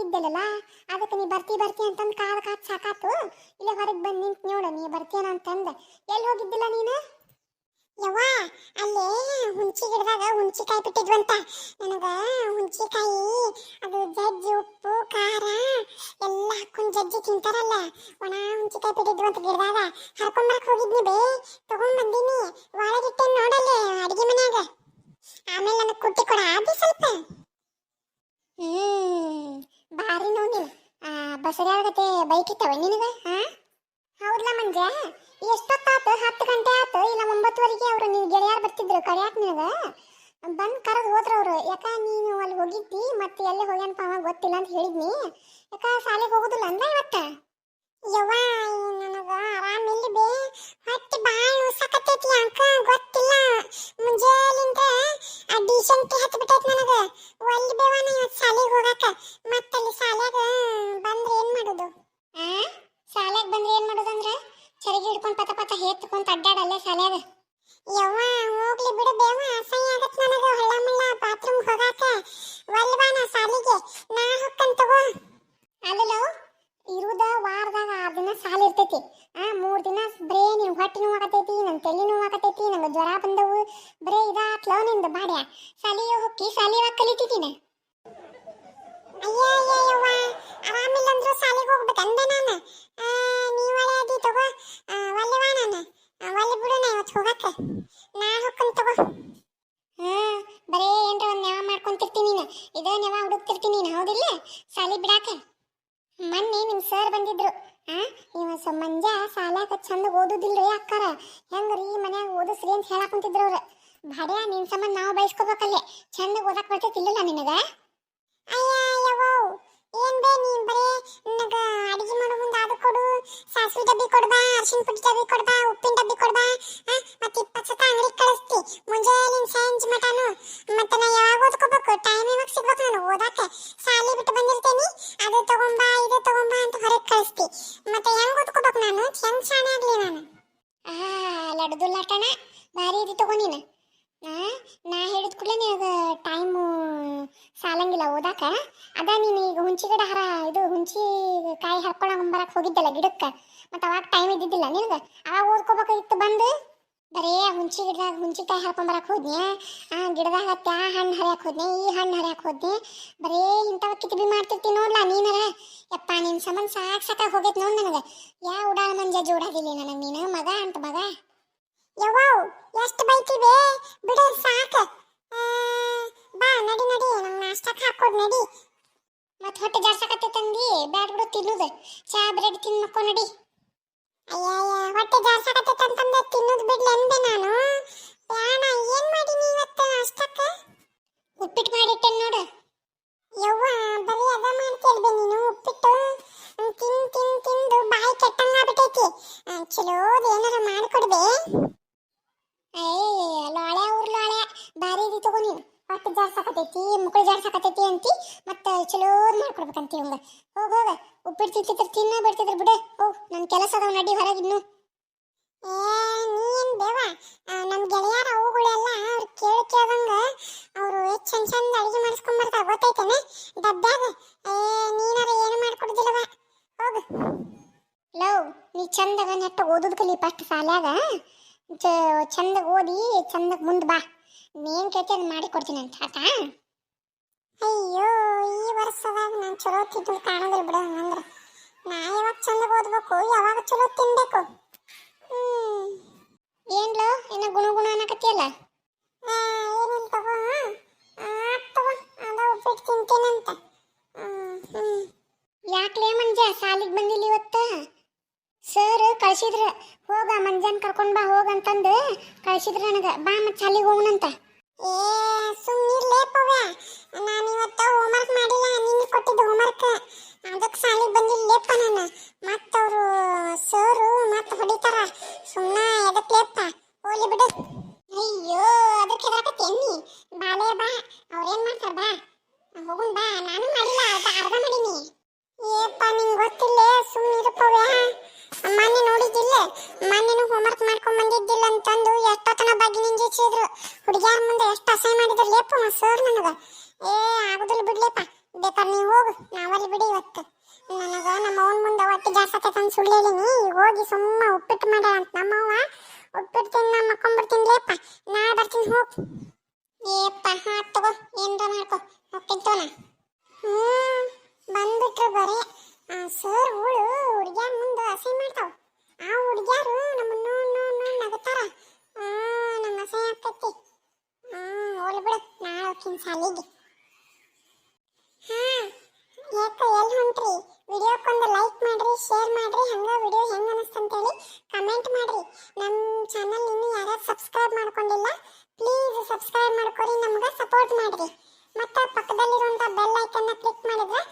ಆಗಿದ್ದೆಲ್ಲ ಅದಕ್ಕೆ ನೀ ಬರ್ತಿ ಬರ್ತಿ ಅಂತಂದು ಕಾದು ಕಾದು ಸಾಕಾತು? ಇಲ್ಲ ಹೊರಗೆ ಬಂದು ನಿಂತು ನೋಡು, ನೀ ಬರ್ತೀನ ಅಂತಂದು. ಎಲ್ಲಿ ಹೋಗಿದ್ದಿಲ್ಲ ನೀನು? ಯವ್ವ, ಅಲ್ಲೇ ಹುಂಚಿ ಗಿಡದಾಗ ಹುಂಚಿಕಾಯಿ ಬಿಟ್ಟಿದ್ವಂತ. ನನಗೆ ಹುಂಚಿಕಾಯಿ ಅದು ಜಜ್ಜಿ, ಉಪ್ಪು, ಖಾರ ಎಲ್ಲ ಹಾಕೊಂಡು ಜಜ್ಜಿ ತಿಂತಾರಲ್ಲ. ಒಣ ಹುಂಚಿಕಾಯಿ ಬಿಟ್ಟಿದ್ವಂತ ಗಿಡದಾಗ. ಹರ್ಕೊಂಬರಕ್ಕೆ ಹೋಗಿದ್ನಿ ಬೇ. ತಗೊಂಡ್ ತಗೊಂಡ್ಬಂದಿನಿ ಮಂಜ ಎಷ್ಟೊತ್ತಾತು ಹತ್ತು ಗಂಟೆ ಆತು ಇಲ್ಲ, ಒಂಬತ್ತುವರೆಗೆ ಅವರು ನೀವು ಗೆಳೆಯರು ಬರ್ತಿದ್ರು ಕಡ್ಯಾಕ್ ನೀವು ಬಂದು ಕರೆದು ಹೋದ್ರ ಅವ್ರು. ಯಾಕ ನೀನು ಅಲ್ಲಿ ಹೋಗಿದ್ದಿ? ಮತ್ತೆ ಎಲ್ಲಿ ಹೋಗ್ಯಾನಪ್ಪ ಅವ? ಗೊತ್ತಿಲ್ಲ ಅಂತ ಹೇಳಿದ್ನಿ. ಯಾಕ ಶಾಲೆಗೆ ಹೋಗುದಿಲ್ಲ ಅಂದ ಇವತ್ತ? ಯವ್ವ, ನನಗ ಆರಾಮ್ ಇಲ್ಲಿ ಬೇ. ಹೊಟ್ಟೆ ಬಾಳ ಉಸಕತ್ತೈತಿ ಅಂಕ. ಗೊತ್ತಿಲ್ಲ. ಮುಂಜಾಲಿಂದ ಆ ಕಿ ಹತ್ತು ಬಿಟ್ಟೈತಿ ನನಗ. ಒಲ್ಲಿ ಬೇವ ಇವತ್ತು ಶಾಲೆಗೆ ಹೋಗಾಕ. ಮತ್ತಲ್ಲಿ ಶಾಲ್ಯಾಗ ಬಂದ್ರೆ ಏನ್ ಮಾಡೋದು ಆ ಶಾಲೆಗೆ ಬಂದ್ರೆ ಏನ್ ಮಾಡೋದಂದ್ರ ಚರಿಗೆ ಹಿಡ್ಕೊಂಡ್ ಪತ ಪತ ಹೇತ್ಕೊಂತ ಅಡ್ಡಾಡಲ್ಲ ಶಾಲ್ಯಾಗ ಯವ್ವ ಹೋಗ್ಲಿ ಬಿಡು ಬೇವ ಅಸಹ್ಯ ಆಗತ್ ನನಗ ಹೊಳ್ಳ ಮುಳ್ಳ ಬಾತ್ರೂಮ್ ಹೋಗಾಕ ಒಲ್ವಾ ನಾ ಶಾಲಿಗೆ ನಾ ಹೊಕ್ಕನ್ ತಗೋ ಅಲ್ಲೋ ಇರುದ ವಾರದಾಗ ಆರು ದಿನ ಸಾಲ ಇರ್ತೈತಿ ಆ ಮೂರ್ ದಿನ ಬರೇ ನಿನ್ ಹೊಟ್ಟೆ ನೋವು ಆಗತೈತಿ ನನ್ನ ತಲೆ ನೋವು ಆಗತೈತಿ ನಂಗೆ ಜ್ವರ ಬಂದವು. ಬರೇ ಇದಾತ್ಲೋ ನಿಂದು ಬಾಡ್ಯ. ಸಾಲಿಗೆ ಹೊಕ್ಕಿ ಸಾಲಿ ಯಾವಾಗ ಕಲಿತಿದ್ದೀನಿ ಅಯ್ಯ ಅಯ್ಯ ಯವ್ವ. ಆರಾಮಿಲ್ಲ ಅಂದ್ರೂ ಸಾಲಿಗೆ ಹೋಗ್ಬೇಕು ಅಂದೆ ನಾನು. ಆ, ನೀ ಒಳ್ಳೆ ಅದಿ ತಗೋ. ಒಲ್ಲೆವಾ ನಾನು. ಒಲ್ಲೆ ಬಿಡು ನಾ ಇವತ್ತು ಹೋಗಕ್ಕ ನಾ ಹೊಕ್ಕನ್ ತಗೋ. ಹ್ಮ್ ಬರೇ ಏನ್ರ ಒಂದು ನೆವ ಮಾಡ್ಕೊಂತಿರ್ತೀನಿ ನೀನು. ಇದೇ ನೆವ ಹುಡುಕ್ತಿರ್ತೀನಿ ನೀನು ಹೌದಿಲ್ಲ? ಸಾಲಿ ಬಿಡಾಕ. ಮೊನ್ನೆ ನಿಮ್ ಸರ್ ಬಂದಿದ್ರು. ಇವ ಸ ಮಂಜ ಸಾಲ್ಯಾಗ ಚಂದ ಓದುದಿಲ್ರಿ ಅಕ್ಕಾರ. ಹೆಂಗ್ರಿ ಮನ್ಯಾಗ ಓದಿಸ್ರಿ ಅಂತ ಹೇಳಕ್ ಕುಂತಿದ್ರು ಅವ್ರ. ಭಾಡ್ಯ, ನಿನ್ ಸಂಬಂಧ ನಾವು ಬಯಸ್ಕೋಬೇಕಲ್ಲೇ. ಚಂದ ಓದಕ್ ಬರ್ತೈತಿಲ್ಲ ನಿನಗ? ಅಯ್ಯ, ಯವ್ವೋ, ಏನ್ ಬೇ ನೀ ನನಗ ಅದು ಕೊಡು. ಡಬ್ಬಿ ಕೊಡ್ಬಾ ಅರ್ಶಿನ ಪುಡಿ ಡಬ್ಬಿ ಕೊಡ್ಬಾ, ಉಪ್ಪಿನ ಡಬ್ಬಿ ಕೊಡ್ಬಾ ಮತ್ತೆ ಇಪ್ಪತ್ತು ಸತ ಅಂಗಡಿ ಕಳಿಸ್ತಿ. ಮುಂಜಾನೆ ಸಂಜೆ ಮಟಾನು. ಮತ್ತೆ ನಾ ಯಾವಾಗ ಟೈಮ್ ನಾನು ಓದಾಕ. ಸಾಲಿ ಬಿಟ್ಟು ಬಂದಿರ್ತೇನಿ. ಅದು ತಗೊಂಬಾ, ಇದು ತಗೊಂಬಾ ಅಂತ ಕಳಿಸ್ತಿ ಮತ್ತೆ ಹೆಂಗ್ ಓದ್ಕೋಬೇಕು ನಾನು? ಹೆಂಗ್ ಶಾಣೆ ಆಗ್ಲಿ ನಾನು. ಆ ಲಟಣ ಭಾರಿ ಇದು ತಗೋ ನೀನು. ಆ, ನಾ ಹೇಳಿದ ಕೂಡಲೇ ನಿನಗೆ ಟೈಮು ಸಾಲಂಗಿಲ್ಲ ಓದಾಕ. ಅದ ನೀನು ಈಗ ಹುಂಚಿ ಗಿಡ ಹರ ಇದು ಹುಂಚಿ ಕಾಯಿ ಹರ್ಕೊಳಕ್ ಬರಕ್ ಹೋಗಿದ್ದಲ್ಲ ಗಿಡಕ್ಕೆ. ಮತ್ತೆ ಅವಾಗ ಟೈಮ್ ಇದ್ದಿದ್ದಿಲ್ಲ ನಿನಗೆ. ಅವಾಗ ಓದ್ಕೋಬೇಕಾಗಿತ್ತು ಬಂದು? ಬರೇ ಹುಂಚಿ ಗಿಡದಾಗ ಹುಂಚಿಕಾಯಿ ಹರ್ಕೊಂಬರಕ್ ಹೋದ್ನಿ. ಆ, ಗಿಡದಾಗ ತ್ಯಾ ಹಣ್ಣು ಹರಿಯಕ್ ಹೋದ್ನಿ, ಈ ಹಣ್ಣು ಹರಿಯಕ್ ಹೋದ್ನಿ. ಬರೇ ಇಂಥವ ಕಿತ್ಬಿ ಮಾಡ್ತಿರ್ತೀನಿ ನೋಡ್ಲಾ ನೀನರ? ಯಪ್ಪ, ನಿನ್ ಸಂಬಂಧ ಸಾಕ್ ಸಾಕಾಗಿ ಹೋಗೈತ್ ನೋಡ್ ನನಗೆ. ಯಾ ಉಡಾಳ ಮಂಜ ಜೋಡಾದಿಲ್ಲ ನನಗೆ ನೀನು, ಮಗ ಅಂತ ಮಗ. ಯವ್ವಾವ್, ಎಷ್ಟು ಬೈತಿವೆ? ಬಿಡು, ಸಾಕ. ಬಾ, ನಡಿ ನಡಿ, ನಂಗೆ ನಾಷ್ಟಕ್ಕೆ ಹಾಕೋದ್ ನಡಿ. ಮತ್ತೆ ಹೊಟ್ಟೆ ಜಾರ್ಸಕತ್ತೆ ತಂದಿ ಬ್ಯಾಡ್ ಬಿಡು, ತಿನ್ನುದು. ಚಾ, ಬ್ರೆಡ್ ತಿನ್ ಮಕ್ಕೋ ನಡಿ. ಅಯ್ಯಯ್ಯ, ಹೊಟ್ಟೆ ಜಾರ್ಸಕತ್ತೆ ಅಂತಂದೆ, ತಿನ್ನೋದು ಬಿಡ್ಲಿ ಅಂದೆ ನಾನು. ಯಾಣ, ಏನ್ ಮಾಡೀನಿ ಇವತ್ತು ಅಷ್ಟಕ್ಕ? ಉಪ್ಪಿಟ್ಟು ಮಾಡಿಟ್ಟೆ ನೋಡು. ಯವ್ವ ಬರೀ ಅದ ಮಾಡ್ತೀಯಲ್ಬೆ ನೀನು ಉಪ್ಪಿಟ್ಟು? ತಿನ್ ತಿನ್, ತಿಂದು ಬಾಯಿ ಕೆಟ್ಟಂಗಾಗ್ಬಿಟ್ಟೈತಿ. ಚಲೋದ್ ಏನಾರ ಮಾಡಿಕೊಡ್ಬೇ ಏಯ್ ಲಾಳೆ ಊರ್ ಲಾಳೆ ಬಾರಿ ಇದೆ ತಗೋ ನೀನು ಹೊಟ್ಟೆ ಜಾರ್ಸಕತೈತಿ ಮುಕ್ಕಳು ಜಾರ್ಸಕತೈತಿ ಅಂತಿ, ಮತ್ತೆ ಚಲೋದ್ ಮಾಡ್ಕೊಡ್ಬೇಕಂತಿ ಇವಂಗ. ಹೋಗ್, ಹೋಗ, ಉಪ್ಪಿಟ್ಟು ತಿಂತಿದ್ರ ತಿನ್ನ ಬಿಡ್ತಿದ್ರ ಬಿಡ. ಹೋಗ್ ನನ್ನ ಕೆಲಸ ಅದಾವ ನಡಿ ಹೊರಗಿನ್ನು ಏ, ನೀನ್ ದೇವ ನಮ್ ಗೆಳೆಯರ ಅವುಗಳೆಲ್ಲ ಅವ್ರು ಕೇಳಿ ಕೇಳ್ದಂಗ ಅವರು ಎಷ್ಟು ಚಂದ ಚಂದ ಅಡಿಗೆ ಮಾಡಿಸ್ಕೊಂಡ್ ಬರ್ತಾರ ಗೊತ್ತೈತೇನೆ? ಡಬ್ಬ್ಯಾಗ ಏ, ನೀನಾರ ಏನು ಮಾಡ್ಕೊಡುದಿಲ್ಲವ? ಹೋಗ. ಲವ್, ನೀ ಚಂದಾಗ ನೆಟ್ಟ ಓದೋದ್ ಕಲಿ ಫಸ್ಟ್ ಸಾಲ್ಯಾಗ. ಚಂದಾಗ ಓದಿ, ಚಂದಾಗ ಮುಂದೆ ಬಾ. ನೀನ್ ಕೇಳ್ತಿ ಮಾಡಿ ಕೊಡ್ತೀನಿ ಅಂತ ಆತಾ ಅಯ್ಯೋ, ಈ ವರ್ಷದಾಗ ನಾನು ಚಲೋ ತಿದ್ದು ಕಾಣೋದಿಲ್ಲ ಬಿಡು ಹಂಗಂದ್ರೆ. ನಾ ಯಾವಾಗ ಚಂದ ಓದ್ಬೇಕು, ಯಾವಾಗ ಚಲೋ ತಿನ್ಬೇಕು? ಏನ್ಲೋ ಇನ್ನ ಗುಣ ಗುಣ ಅನ್ನಕತ್ತಿಯಲ್ಲ ಏನಿಲ್ಲ ತಗೋ ತಗೋ, ಅದ ಉಪ್ಪಿಟ್ಟು ತಿಂತೀನಂತ ಯಾಕ್ಲೇ ಮಂಜ, ಸಾಲಿಗೆ ಬಂದಿಲ್ಲ ಇವತ್ತ? ಸರ್ ಕಳ್ಸಿದ್ರ. ಮಂಜಾನ್ ಕರ್ಕೊಂಡ್ ಬಾ, ಹೋಗ ಅಂತಂದು ನನಗೆ. ಬಾ ಮತ್ ಶಾಲಿಗೆ ಹೋಗುಣಂತ ಏ ಸುಮ್ಮನಿರ್ಲೇ ಪವ್ಯ. ನಾನು ಇವತ್ತು ಹೋಮ್ವರ್ಕ್ ಮಾಡಿಲ್ಲ ನಿನ್ನೆ ಕೊಟ್ಟಿದ್ದ ಹೋಮ್ವರ್ಕ್ ಅದಕ್ಕೆ ಶಾಲಿಗೆ ಬಂದಿಲ್ಲೇಪ್ಪ ನಾನು. ಮತ್ತವರು ಸರು ಮತ್ತೆ ಹೊಡಿತಾರ. ಸುಮ್ಮನೆ ಎದಕ್ಲೇಪ್ಪ ಹೋಗ್ಲಿ ಬಿಡು. ನೀ ಹೋಗು. ನಾವಲ್ಲಿ ಬಿಡಿ ಇವತ್ತು. ನನಗ ನಮ್ಮ ಅವನ ಮುಂದೆ ಒಟ್ಟು ಜಾಸ್ತಿ ಆಕೈತೆ ಸುಳ್ಳು ಹೇಳಿನಿ ಹೋಗಿ ಸುಮ್ಮ ಉಪ್ಪಿಟ್ಟು ಮಾಡ್ಯಾಳ ಅಂತ. ನಮ್ಮವ್ವ ಉಪ್ಪಿಟ್ಟು ತಿನ್ನ ಮಕ್ಕೊಂಬಿಡ್ತೀನಿ ಲೇಪ ನಾಳೆ ಬರ್ತೀನಿ, ಹೋಗಿ. ಏಪ್ಪ ಹಾಂ, ತಗೋ ಮಾಡ್ಕೊ ಹೋಗ್ತಿಂತೋನ ಹ್ಞೂ ಬಂದ್ಬಿಟ್ರು ಬರೀ. ಆ ಸರ್ ಹುಳು ಹುಡುಗ್ಯಾರ ಮುಂದೆ ಅಸಹ್ಯ ಮಾಡ್ತಾವ. ಆ ಹುಡುಗ್ಯಾರು ನಮ್ಮನ್ನು ನೋ ನೋ ನಗುತ್ತಾರ ನಮ್ಮ ಅಸಹ್ಯ ಆಗ್ತೈತಿ. ಹ್ಮ್, ಹೋಗ್ಲಿ ಬಿಡು. ನಾಳೆ ಹೋಗ್ತೀನಿ ಸಾಲಿಗೆ ಶೇರ್ ಮಾಡ್ರಿ, ಹಂಗ ವಿಡಿಯೋ ಹೆಂಗ ಅನಿಸ್ತಂತೇಳಿ ಕಮೆಂಟ್ ಮಾಡ್ರಿ. ನಮ್ಮ ಚಾನಲ್ ಇನ್ನೂ ಯಾರ್ಯಾರು ಸಬ್ಸ್ಕ್ರೈಬ್ ಮಾಡ್ಕೊಂಡಿಲ್ಲ ಪ್ಲೀಸ್ ಸಬ್ಸ್ಕ್ರೈಬ್ ಮಾಡ್ಕೊರಿ, ನಮ್ಗೆ ಸಪೋರ್ಟ್ ಮಾಡ್ರಿ. ಮತ್ತೆ ಪಕ್ಕದಲ್ಲಿರುವಂಥ ಬೆಲ್ ಐಕನ್ನ ಕ್ಲಿಕ್ ಮಾಡಿದ್ರೆ